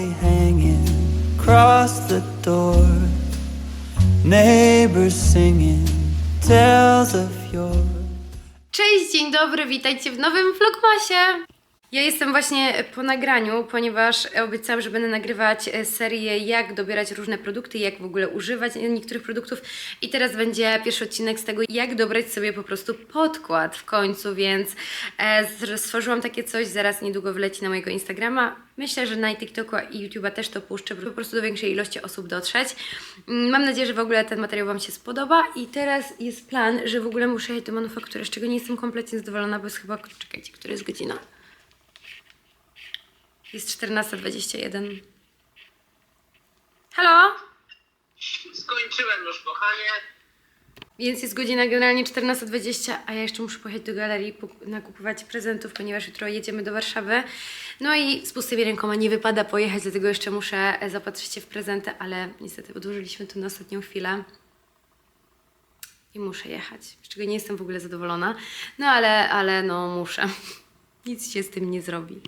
proudly hanging across the door. Neighbors singing tales of yore. Cześć, dzień dobry, witajcie w nowym vlogmasie. Ja jestem właśnie po nagraniu, ponieważ obiecałam, że będę nagrywać e, serię jak dobierać różne produkty, jak w ogóle używać niektórych produktów i teraz będzie pierwszy odcinek z tego, jak dobrać sobie po prostu podkład w końcu, więc e, stworzyłam takie coś, zaraz niedługo wleci na mojego Instagrama. Myślę, że na TikToku i YouTube'a też to puszczę, by po prostu do większej ilości osób dotrzeć. Mm, Mam nadzieję, że w ogóle ten materiał Wam się spodoba i teraz jest plan, że w ogóle muszę jechać do manufaktury, z czego nie jestem kompletnie zadowolona, bo jest chyba, czekajcie, która jest godzina? Jest 14.21. Halo? Skończyłem już, kochanie. Więc jest godzina generalnie 14.20, a ja jeszcze muszę pojechać do galerii nakupować prezentów, ponieważ jutro jedziemy do Warszawy. No i z pustymi rękoma nie wypada pojechać, dlatego jeszcze muszę e, zapatrzyć się w prezenty, ale niestety odłożyliśmy to na ostatnią chwilę. I muszę jechać, z czego nie jestem w ogóle zadowolona. No ale, ale no muszę. Nic się z tym nie zrobi.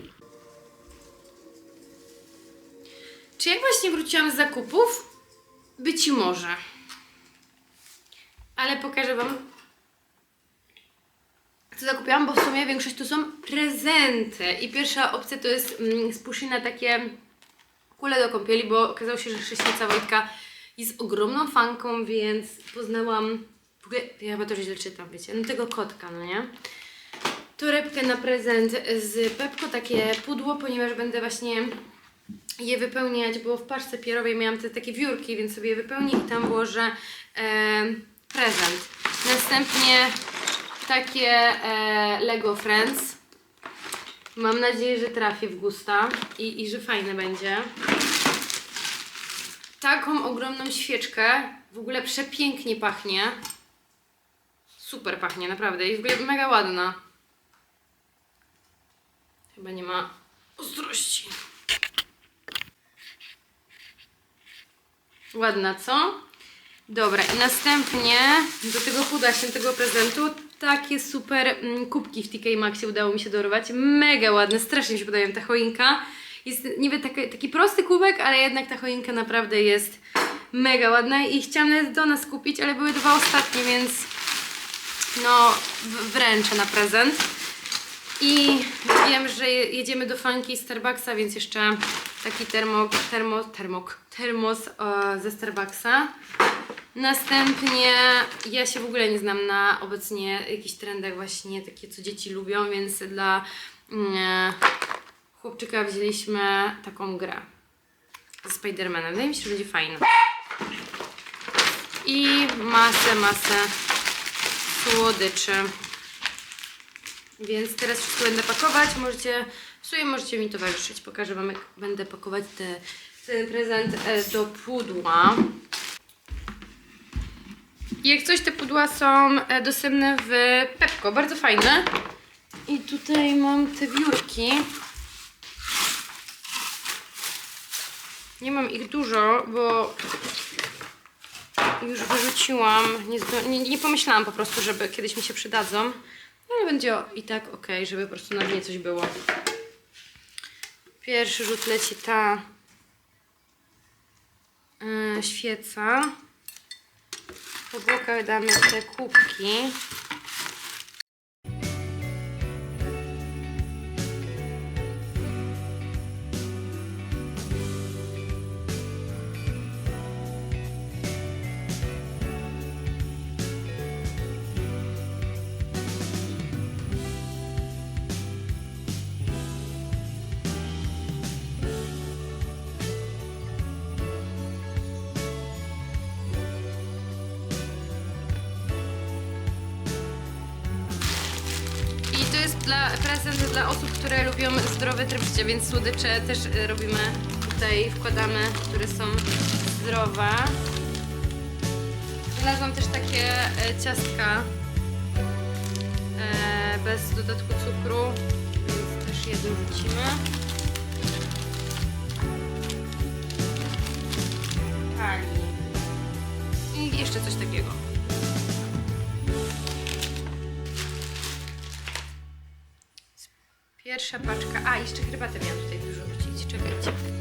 Czy jak właśnie wróciłam z zakupów? Być może. Ale pokażę Wam, co zakupiłam, bo w sumie większość to są prezenty. I pierwsza opcja to jest mm, z Pushina takie kule do kąpieli, bo okazało się, że chrześnica Wojtka jest ogromną fanką, więc poznałam, w ogóle ja chyba to źle czytam, wiecie, no tego kotka, no nie? Torebkę na prezent z Pepko, takie pudło, ponieważ będę właśnie je wypełniać, bo w paczce pierowej miałam te takie wiórki, więc sobie je wypełnię i tam włożę e, prezent. Następnie takie e, Lego Friends. Mam nadzieję, że trafię w gusta i, i że fajne będzie. Taką ogromną świeczkę. W ogóle przepięknie pachnie. Super pachnie, naprawdę. I w ogóle mega ładna. Chyba nie ma ostrości. Ładna, co? Dobra, i następnie do tego pudła świętego prezentu takie super mm, kubki w TK Maxie udało mi się dorwać. Mega ładne, strasznie mi się podobają ta choinka. Jest niby taki, taki prosty kubek, ale jednak ta choinka naprawdę jest mega ładna i chciałam do nas kupić, ale były dwa ostatnie, więc no wręczę na prezent. I wiem, że je- jedziemy do Funky Starbucksa, więc jeszcze taki termo, termo, termok, termos e, ze Starbucksa. Następnie ja się w ogóle nie znam na obecnie jakichś trendach właśnie takie, co dzieci lubią, więc dla mm, chłopczyka wzięliśmy taką grę ze Spidermanem. Wydaje mi się, że będzie fajna. I masę, masę słodyczy. Więc teraz wszystko będę pakować. Możecie, w sumie możecie mi towarzyszyć. Pokażę Wam, jak będę pakować te, ten prezent e, do pudła. Jak coś, te pudła są e, dostępne w Pepko. Bardzo fajne. I tutaj mam te wiórki. Nie mam ich dużo, bo już wyrzuciłam. Nie, nie, nie pomyślałam po prostu, żeby kiedyś mi się przydadzą. Ale będzie i tak ok, żeby po prostu na dnie coś było. Pierwszy rzut leci ta yy, świeca. Po bokach damy te kubki. Dla, prezent dla osób, które lubią zdrowy tryb życia, więc słodycze też y, robimy tutaj, wkładamy, które są zdrowe. Znalazłam też takie e, ciastka e, bez dodatku cukru, więc też je dorzucimy. Pierwsza paczka. A, jeszcze herbatę miałam tutaj wyrzucić. Czekajcie.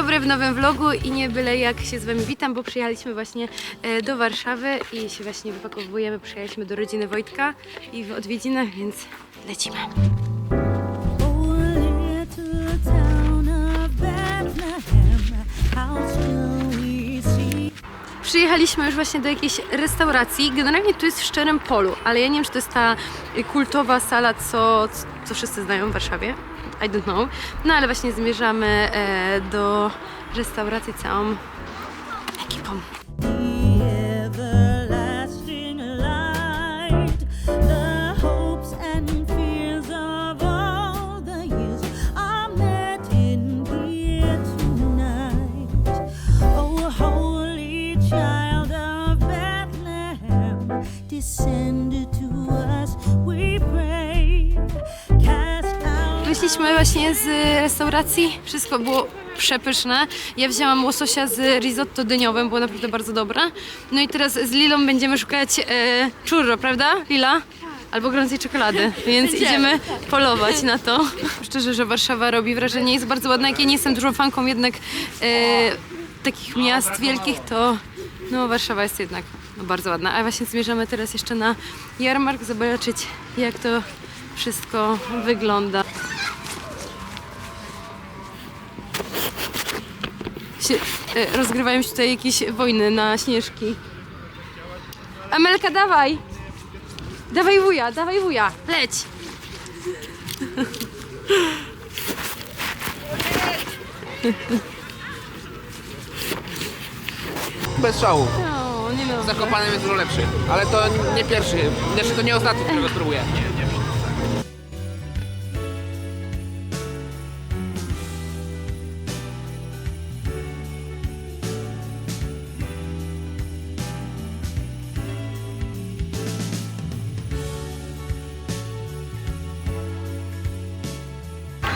Dobry w nowym vlogu i nie byle jak się z Wami witam, bo przyjechaliśmy właśnie e, do Warszawy i się właśnie wypakowujemy. Przyjechaliśmy do rodziny Wojtka i w odwiedzinach, więc lecimy. Przyjechaliśmy już właśnie do jakiejś restauracji. Generalnie tu jest w Szczerym Polu, ale ja nie wiem, czy to jest ta kultowa sala, co, co wszyscy znają w Warszawie. I don't know. No ale właśnie zmierzamy e, do restauracji całą ekipą. Wyszliśmy właśnie z restauracji, wszystko było przepyszne. Ja wzięłam łososia z risotto dyniowym, było naprawdę bardzo dobre. No i teraz z Lilą będziemy szukać e, churro, prawda Lila? Albo gorącej czekolady, więc idziemy polować na to. Szczerze, że Warszawa robi wrażenie, jest bardzo ładna. Jak ja nie jestem dużą fanką jednak e, takich miast wielkich, to no, Warszawa jest jednak no, bardzo ładna. A właśnie zmierzamy teraz jeszcze na jarmark, zobaczyć jak to wszystko wygląda. Się, e, rozgrywają się tutaj jakieś wojny na śnieżki. Amelka, dawaj! Dawaj wuja, dawaj wuja, leć! Bez szału. O, nie no. Jest dużo lepszy. Ale to nie pierwszy. Znaczy to nie ostatni, którego spróbuję.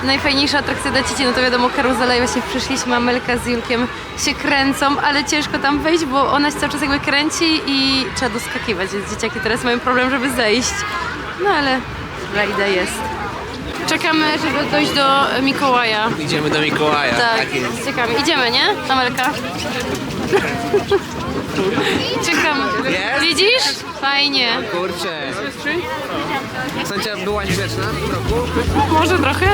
Najfajniejsza atrakcja dla dzieci, no to wiadomo karuzela i właśnie przyszliśmy, Amelka z Julkiem się kręcą, ale ciężko tam wejść, bo ona się cały czas jakby kręci i trzeba doskakiwać, więc dzieciaki teraz mają problem, żeby zejść. No ale rajda jest. Czekamy, żeby dojść do Mikołaja. Idziemy do Mikołaja. Tak, jest. czekamy. Idziemy, nie, Amelka? Czekamy. Jest? Widzisz? Fajnie. Kurczę. Sądzia byłaś grzeczna w tym roku? Może trochę?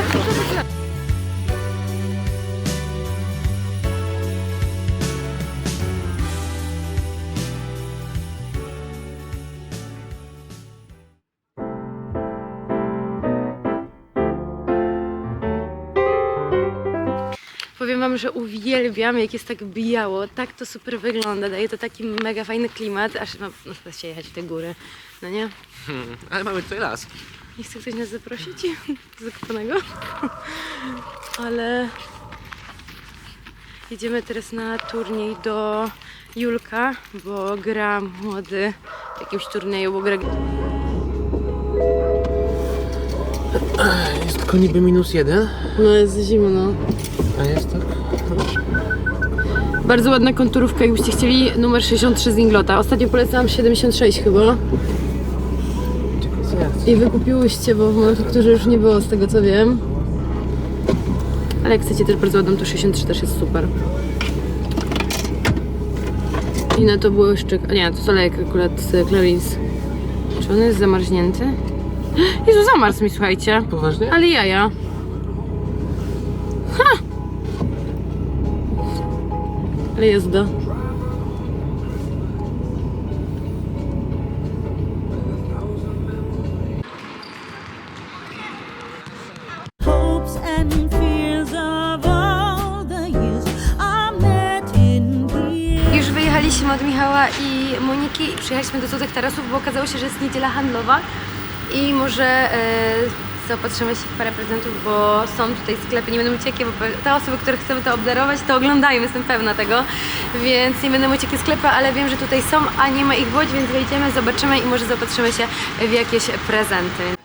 Powiem wam, że uwielbiam, jak jest tak biało, tak to super wygląda, daje to taki mega fajny klimat, aż no, no chce się jechać w te góry, no nie? Hmm, ale mamy tutaj las. Nie chce ktoś nas zaprosić do Zakopanego? Ale jedziemy teraz na turniej do Julka, bo gra młody w jakimś turnieju, bo gra... Jest tylko niby minus jeden. No jest zimno. A jest tak? Bardzo ładna konturówka, jakbyście chcieli, numer 63 z Inglota. Ostatnio polecałam 76 chyba. I wykupiłyście, bo w manufakturze już nie było z tego co wiem. Ale jak chcecie też bardzo ładną, to 63 też jest super. I na to było jeszcze... A nie, to jest olejek akurat z Clarins. Czy on jest zamarznięty? Jezu, zamarzł mi, słuchajcie. Poważnie? Ale jaja. Met in here. Już wyjechaliśmy od Michała i Moniki. I przyjechaliśmy do Złotych Tarasów, bo okazało się, że jest niedziela handlowa. I może e, zaopatrzymy się w parę prezentów, bo są tutaj sklepy, nie będą jakie, bo te osoby, które chcemy to obdarować, to oglądają, jestem pewna tego, więc nie będę mówić jakie sklepy, ale wiem, że tutaj są, a nie ma ich w Łodzi, więc wejdziemy, zobaczymy i może zaopatrzymy się w jakieś prezenty.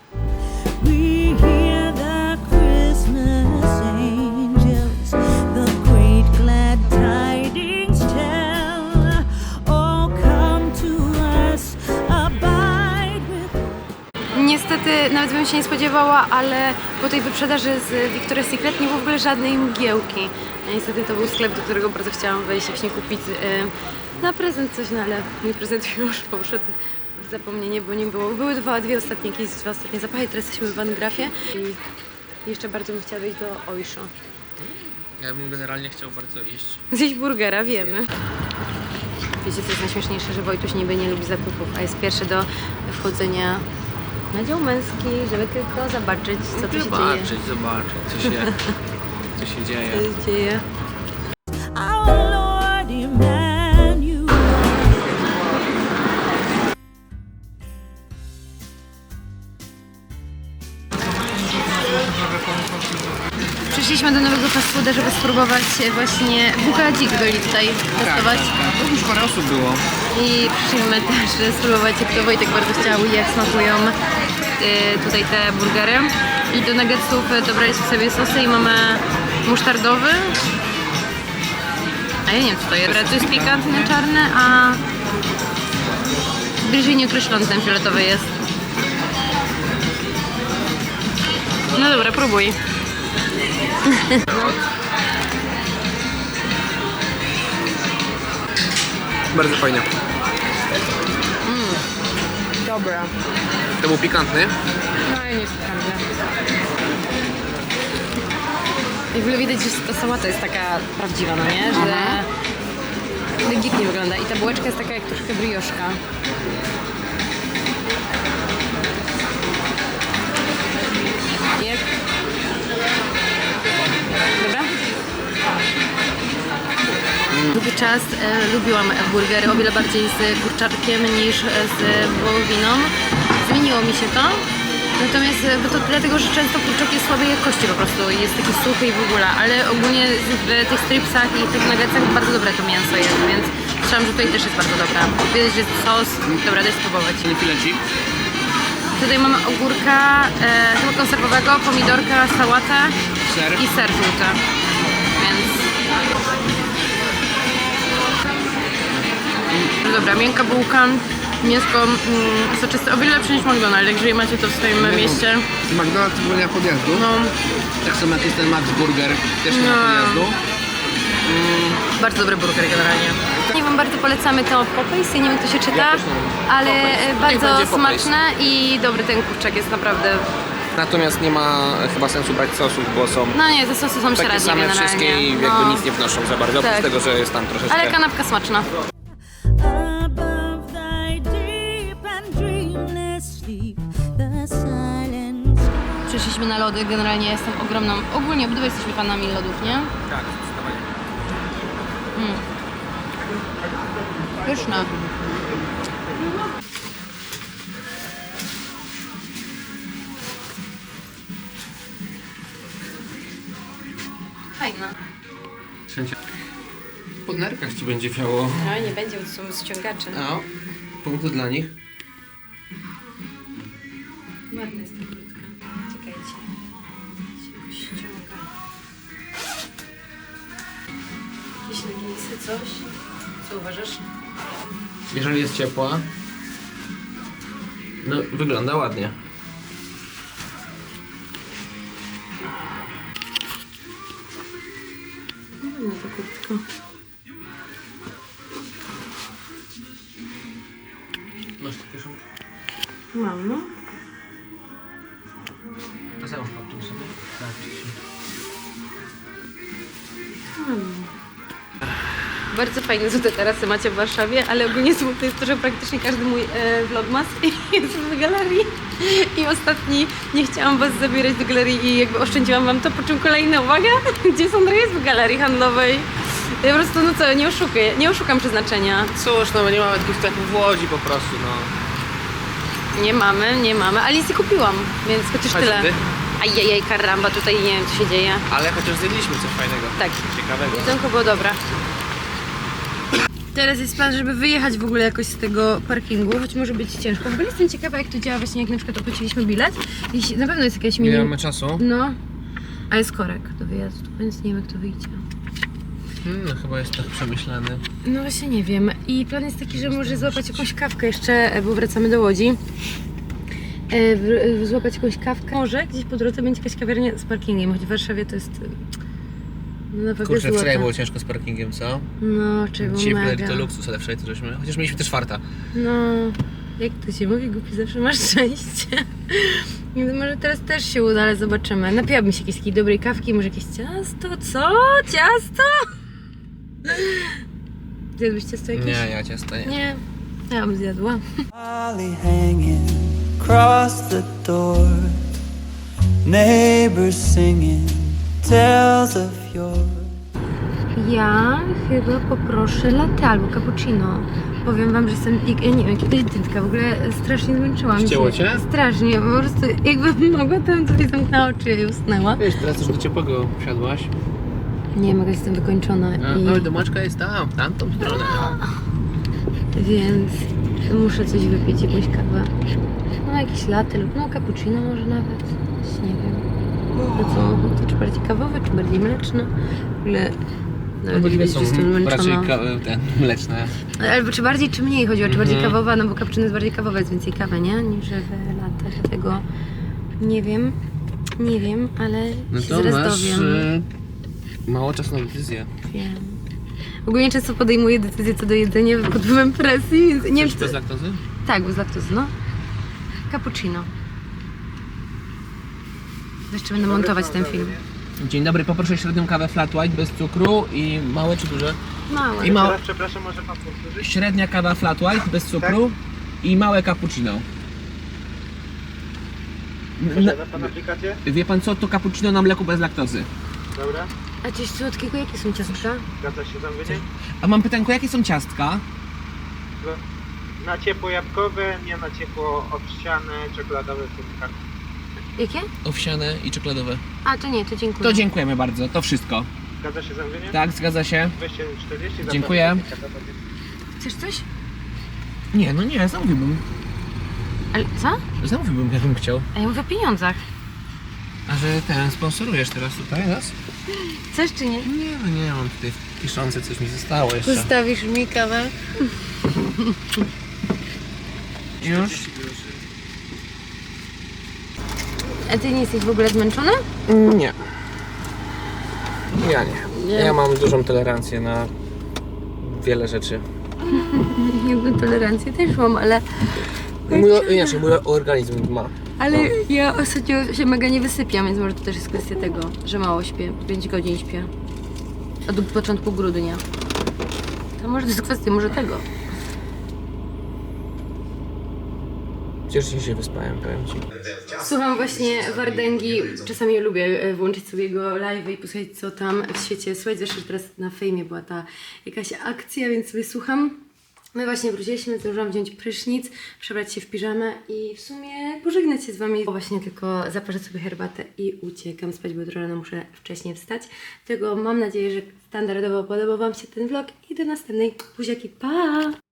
Niestety nawet bym się nie spodziewała, ale po tej wyprzedaży z Victoria's Secret nie było w ogóle żadnej mgiełki. Niestety to był sklep, do którego bardzo chciałam wejść i właśnie kupić e, na prezent coś, no ale mój prezent już poszedł w zapomnienie, bo nie było. Były dwa, dwie ostatnie, jakieś dwa ostatnie zapachy, teraz jesteśmy w Van Grafie i jeszcze bardzo bym chciała wejść do Oysho. Ja bym generalnie chciał bardzo iść. Zjeść burgera, wiemy. Wiecie, co jest najśmieszniejsze, że Wojtuś niby nie lubi zakupów, a jest pierwszy do wchodzenia na dział męski, żeby tylko zobaczyć, co tu się zobaczyć, zobaczyć, co się, co się dzieje. dzieje. Co się dzieje. Przyszliśmy do nowego fast fooda, żeby spróbować właśnie bukadzik byli tutaj testować. To już parę osób było. I przyszliśmy też spróbować, jak to Wojtek bardzo chciał, jak smakują tutaj te burgery. I do nuggetsów y, dobraliśmy sobie sosy i mamy musztardowy. A ja nie wiem co to jest. To jest pikantny, czarny, a bliżej nieokreślony ten fioletowy jest. No dobra, próbuj. Bardzo fajnie. Dobra. To był pikantny. No i nie jest. I w ogóle widać, że ta sałata jest taka prawdziwa, no nie? Że legitnie wygląda. I ta bułeczka jest taka jak troszkę brioszka. Jak? Dobra? Długi czas e, lubiłam burgery o wiele bardziej z kurczaczkiem niż z wołowiną. Zmieniło mi się to. Natomiast e, bo to dlatego, że często kurczak jest słabej jakości po prostu i jest taki suchy i w ogóle, ale ogólnie w tych stripsach i tych nuggetsach bardzo dobre to mięso jest, więc słyszałam, że tutaj też jest bardzo dobra. Widać, że jest sos. Dobra, daj spróbować. Czyli filecik. Tutaj mamy ogórka, e, chyba konserwowego, pomidorka, sałatę Ser. i ser żółty. Więc... Dobra, miękka bułka, mięsko mm, soczyste, o wiele lepsze niż McDonald's, jeżeli macie to w swoim mieście. McDonald's w ogóle nie ma podjazdu. No, Tak samo jak jest ten Max Burger, też nie ma No. podjazdu. bardzo dobry burger generalnie. Nie wiem, bardzo polecamy to Popeyes, ja nie wiem jak to się czyta, też nie wiem. ale Popeyes. e, Niech bardzo będzie Popeyes. smaczne i dobry ten kurczak jest naprawdę. Natomiast nie ma chyba sensu brać sosów, bo są No nie, te sosy są takie średnie same generalnie. wszystkie i jakby no. nic nie wnoszą za bardzo, oprócz Tak. tego, że jest tam troszeczkę... Ale kanapka smaczna. Przeszliśmy na lody, generalnie jestem ogromną, ogólnie obydwaj jesteśmy fanami lodów, nie? Tak, zdecydowanie. Pyszne. Fajna. Wszędzie. Po nerkach ci będzie fiało. No nie będzie, bo to są ściągacze. No, punkty dla nich. Jeżeli jest ciepła, no wygląda ładnie. Ładna ta kurtka. Masz takie są? Mam, no. Bardzo fajne są te tarasy macie w Warszawie, ale ogólnie smutne jest to, że praktycznie każdy mój e, vlogmas jest w galerii. I ostatni nie chciałam was zabierać do galerii i jakby oszczędziłam wam to, po czym kolejna uwaga, gdzie Sandra jest w galerii handlowej. Ja po prostu, no co, nie oszukuję, nie oszukam przeznaczenia. Cóż, no nie mamy takich sklepów w Łodzi po prostu, no. Nie mamy, nie mamy, ale nie kupiłam, więc chociaż Chodź tyle. ty. Ajajaj, karamba, tutaj nie wiem co się dzieje. Ale chociaż zjedliśmy coś fajnego. Tak. Ciekawego. Jedzonko było dobre. Teraz jest plan, żeby wyjechać w ogóle jakoś z tego parkingu, choć może być ciężko. W ogóle jestem ciekawa, jak to działa właśnie, jak na przykład opłaciliśmy bilet. Jeśli, na pewno jest jakaś Nie mamy czasu. No, a jest korek do wyjazdu, więc nie wiem, jak to wyjdzie. Hmm, no chyba jest tak przemyślany. No właśnie nie wiem. I plan jest taki, że może złapać jakąś kawkę jeszcze, bo wracamy do Łodzi. e, w, złapać jakąś kawkę. Może gdzieś po drodze będzie jakaś kawiarnia z parkingiem, choć w Warszawie to jest e, no, na Kurczę, złota. wczoraj było ciężko z parkingiem, co? No, czego Dzisiaj mega. to luksus, ale wczoraj to żeśmy... Chociaż mieliśmy też farta. No, jak to się mówi, głupi zawsze masz szczęście. Nie, Może teraz też się uda, ale zobaczymy. Napiłabym się jakiejś takiej dobrej kawki, może jakieś ciasto, co? Ciasto? Zjadłbyś ciasto jakieś? Nie, ja ciasto nie. Nie, ja bym zjadła. Hanging across the door. Neighbors singing tales of. Ja chyba poproszę latte albo cappuccino. Powiem wam, że jestem, ja nie wiem, jakaś dyntka, w ogóle strasznie zmęczyłam Ścięło się. cię? Strasznie, po prostu jakbym mogła, to bym sobie zamknęła oczy i usnęła. Wiesz, teraz już do ciepłego wsiadłaś. Nie, mogę, jestem wykończona A, i... no i domaczka jest tam, w tamtą stronę. Więc muszę coś wypić, jakąś kawę. No jakieś latte lub no cappuccino może nawet. Coś Nie wiem. No co, to czy bardziej kawowe, czy bardziej mleczne? W ogóle nawet Obydwie widać, że jestem raczej zmęczona. ten, mleczne. Albo czy bardziej, czy mniej chodziło, czy bardziej Mhm. kawowa, no bo cappuccino jest bardziej kawowe, jest więcej kawy, nie? Niż w latte, dlatego nie wiem, nie wiem, ale No się to zaraz masz dowiem. e, mało czasu na decyzję. Wiem. Ogólnie często podejmuję decyzje co do jedzenia pod wpływem presji, więc nie wiem, czy to... bez laktozy? Tak, bez laktozy, no. Cappuccino. Jeszcze będę montować ten film. Dzień dobry, poproszę średnią kawę flat white bez cukru i małe czy duże? Małe. I małe. Przepraszam, może pan powtórzyć? Średnia kawa flat white bez cukru i małe cappuccino. N- pan aplikację? wie pan co, to cappuccino na mleku bez laktozy. Dobra. A coś słodkiego, jakie są ciastka? Zgadza się zamówienie? A mam pytanko, jakie są ciastka? Na ciepło jabłkowe, nie na ciepło owsiane, czekoladowe, cukierki. Jakie? Owsiane i czekoladowe. A, to nie, to dziękuję. To dziękujemy bardzo, to wszystko. Zgadza się zamówienie? Tak, zgadza się. 240 Dziękuję. Chcesz coś? Nie, no nie, zamówiłbym. Ale co? Zamówiłbym, jakbym chciał. A ja mówię o pieniądzach. A że ten, sponsorujesz teraz tutaj nas? Chcesz czy nie? Nie, no nie, mam tutaj w kiszonce coś mi zostało jeszcze. Zostawisz mi kawę? Już? A ty nie jesteś w ogóle zmęczona? Nie. Ja nie. Ja mam dużą tolerancję na wiele rzeczy. Jakby tolerancję też mam, ale... Mój, inaczej, mój organizm ma. Ale ja ostatnio się mega nie wysypiam, więc może to też jest kwestia tego, że mało śpię. 5 godzin śpię. Od początku grudnia. To może to jest kwestia może tego. Cieszę się, wyspałem, powiem ci. Słucham właśnie Wardęgi. Czasami lubię e, włączyć sobie jego live i posłuchać co tam w świecie. Słuchaj, zresztą teraz na fejmie była ta jakaś akcja, więc sobie słucham. My właśnie wróciliśmy, zdążyłam wziąć prysznic, przebrać się w piżamę i w sumie pożegnać się z Wami. Właśnie tylko zaparzę sobie herbatę i uciekam spać, bo jutro rano muszę wcześniej wstać. Tego mam nadzieję, że standardowo podobał Wam się ten vlog i do następnej. Buziaki, pa!